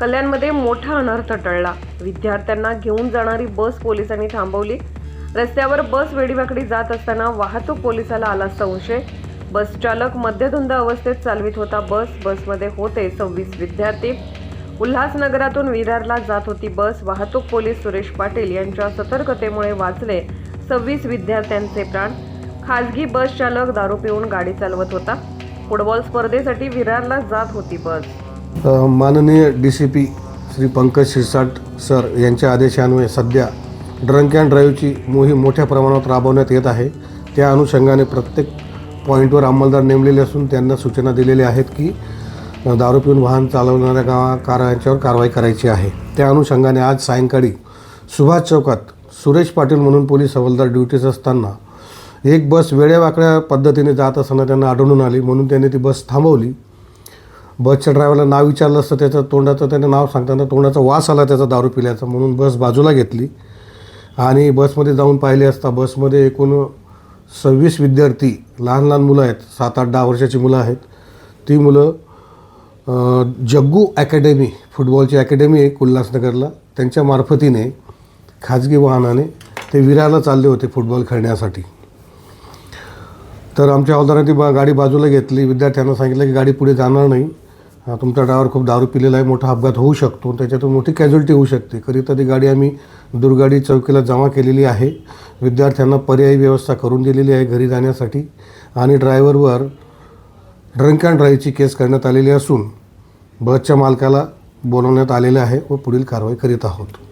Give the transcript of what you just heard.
कल्याणमध्ये मोठा अनर्थ टळला. विद्यार्थ्यांना घेऊन जाणारी बस पोलिसांनी थांबवली. रस्त्यावर बस वेडीवाकडी जात असताना वाहतूक पोलिसाला आला संशय. बस चालक मध्यधुंद अवस्थेत चालवित होता बस. बसमध्ये होते सव्वीस विद्यार्थी. उल्हासनगरातून विरारला जात होती बस. वाहतूक पोलीस सुरेश पाटील यांच्या सतर्कतेमुळे वाचले सव्वीस विद्यार्थ्यांचे प्राण. खाजगी बस चालक दारू पिऊन गाडी चालवत होता. फुटबॉल स्पर्धेसाठी विरारला जात होती बस. माननीय D C P Shri Pankaj Shirsat sir यांच्या आदेशान्वये सध्या ड्रंक अँड ड्राईव्हची मोहीम मोठ्या प्रमाणात राबवण्यात येत आहे. त्या अनुषंगाने प्रत्येक पॉईंटवर अंमलदार नेमलेले असून त्यांना सूचना दिलेल्या आहेत की दारू पिऊन वाहन चालवणाऱ्या गावा कार यांच्यावर कारवाई करायची आहे. त्या अनुषंगाने आज सायंकाळी सुभाष चौकात सुरेश पाटील म्हणून पोलीस हवालदार ड्युटीस असताना एक बस वेड्यावाकड्या पद्धतीने जात असताना त्यांना आढळून आली. म्हणून त्यांनी ती बस थांबवली. बसच्या ड्रायव्हरला नाव विचारलं असतं त्याचं तोंडाचं त्याने नाव सांगताना तोंडाचा वास आला त्याचा दारू पिल्याचा. म्हणून बस बाजूला घेतली. आणि बसमध्ये जाऊन पाहिले असता बसमध्ये एकूण सव्वीस विद्यार्थी लहान लहान मुलं आहेत. सात आठ दहा वर्षाची मुलं आहेत. ती मुलं जग्गू अकॅडमी फुटबॉलची अकॅडमी आहे उल्हासनगरला. त्यांच्या मार्फतीने खाजगी वाहनाने ते विरारला चालले होते फुटबॉल खेळण्यासाठी. तर आमच्या हवालदारांनी बा गाडी बाजूला घेतली. विद्यार्थ्यांना सांगितलं की गाडी पुढे जाणार नाही. हा, तुमचा ड्रायव्हर खूप दारू पिलेला आहे मोठा अपघात होऊ शकतो त्याच्यातून मोठी कॅज्युलिटी होऊ शकते. करिता ती गाडी आम्ही दुर्गाडी चौकीला जमा केलेली आहे. विद्यार्थ्यांना पर्यायी व्यवस्था करून दिलेली आहे घरी जाण्यासाठी. आणि ड्रायव्हरवर ड्रंक अँड ड्राईव्हची केस करण्यात आलेली असून बसच्या मालकाला बोलवण्यात आलेले आहे व पुढील कारवाई करीत आहोत.